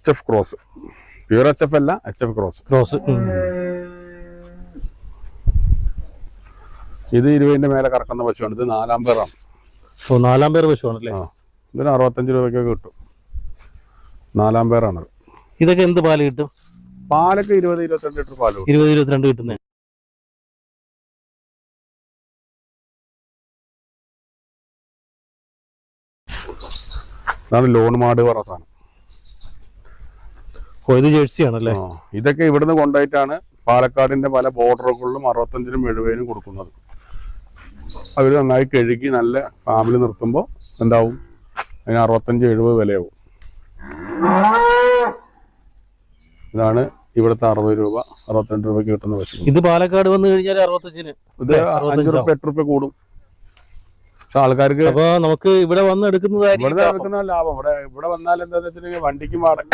H F cross pure H F അല്ല H F cross cross ഇത് ഇരുപതിന്റെ മേലെ കറക്കുന്ന പശുവാണ്. ഇത് നാലാം പേറാണ്. ഓ നാലാം പേർ പശുവാണല്ലേ? ഇതിന് അറുപത്തഞ്ച് രൂപയ്ക്കൊക്കെ കിട്ടും. നാലാം പേറാണ് ഇതൊക്കെ എന്ത് പാൽ കിട്ടും? പാലൊക്കെ ഇരുപത് ഇരുപത്തിരണ്ട് ലിറ്റർ പാൽ ഇരുപത് ഇരുപത്തിരണ്ട് കിട്ടുന്നത് ഇതാണ് ലോൺ മാട് പറഞ്ഞ സാധനം. ഇത് ജേഴ്സി ആണല്ലേ ഇതൊക്കെ ഇവിടുന്ന് കൊണ്ടുപോയിട്ടാണ് പാലക്കാടിന്റെ പല ബോർഡറുകളിലും അറുപത്തഞ്ചിനും എഴുപതിനും കൊടുക്കുന്നത്. അവർ നന്നായി കഴുകി നല്ല ഫാമിലി നിർത്തുമ്പോൾ എന്താവും? അതിന് അറുപത്തഞ്ച് എഴുപത് വിലയാവും. ഇതാണ് ഇവിടുത്തെ അറുപത് രൂപ അറുപത്തിരണ്ട് രൂപയ്ക്ക് കിട്ടുന്ന പശു ഇത് പാലക്കാട് വന്നു കഴിഞ്ഞാൽ അറുപത്തഞ്ചിന്. ഇത് അഞ്ച് റുപ്യ എട്ട് റുപ്യ കൂടും. പക്ഷെ ആൾക്കാർക്ക് അപ്പൊ നമുക്ക് ഇവിടെ വന്ന് ഇവിടെ എടുക്കുന്നതായിരിക്കും ലാഭം. ഇവിടെ ഇവിടെ വന്നാൽ എന്താണെന്ന് വെച്ചിട്ടുണ്ടെങ്കിൽ വണ്ടിക്ക് വാടക